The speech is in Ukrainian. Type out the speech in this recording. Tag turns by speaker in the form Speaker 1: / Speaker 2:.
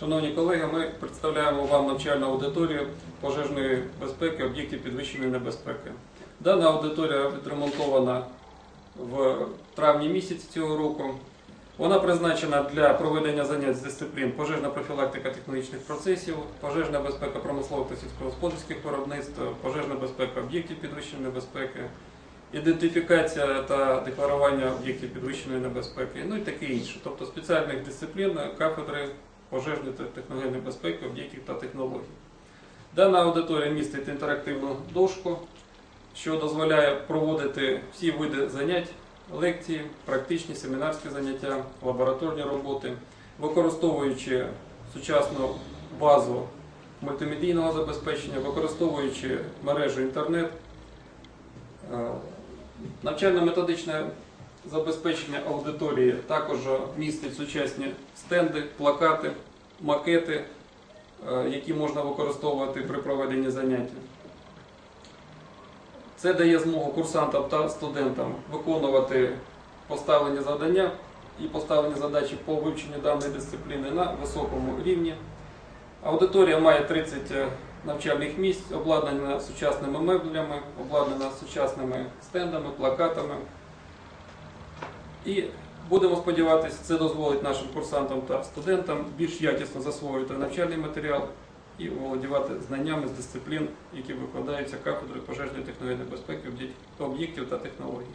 Speaker 1: Шановні колеги, ми представляємо вам навчальну аудиторію пожежної безпеки об'єктів підвищеної небезпеки. Дана аудиторія відремонтована в травні місяці цього року. Вона призначена для проведення занять з дисциплін пожежна профілактика технологічних процесів, пожежна безпека промислових та сільськогосподарських виробництв, пожежна безпека об'єктів підвищеної небезпеки, ідентифікація та декларування об'єктів підвищеної небезпеки, ну і таке інше. Тобто спеціальних дисциплін кафедри пожежної та техногенної безпеки об'єктів та технологій. Дана аудиторія містить інтерактивну дошку, що дозволяє проводити всі види занять, лекції, практичні семінарські заняття, лабораторні роботи, використовуючи сучасну базу мультимедійного забезпечення, використовуючи мережу інтернет, Е, навчально-методичне забезпечення аудиторії також містить сучасні стенди, плакати, макети, е, які можна використовувати при проведенні занять. Це дає змогу курсантам та студентам виконувати поставлені завдання і поставлені задачі по вивченню даної дисципліни на високому рівні. Аудиторія має 30 навчальних місць, обладнана сучасними меблями, обладнана сучасними стендами, плакатами. І будемо сподіватися, це дозволить нашим курсантам та студентам більш якісно засвоювати навчальний матеріал і володівати знаннями з дисциплін, які викладаються кафедрою пожежної технології безпеки об'єктів та технологій.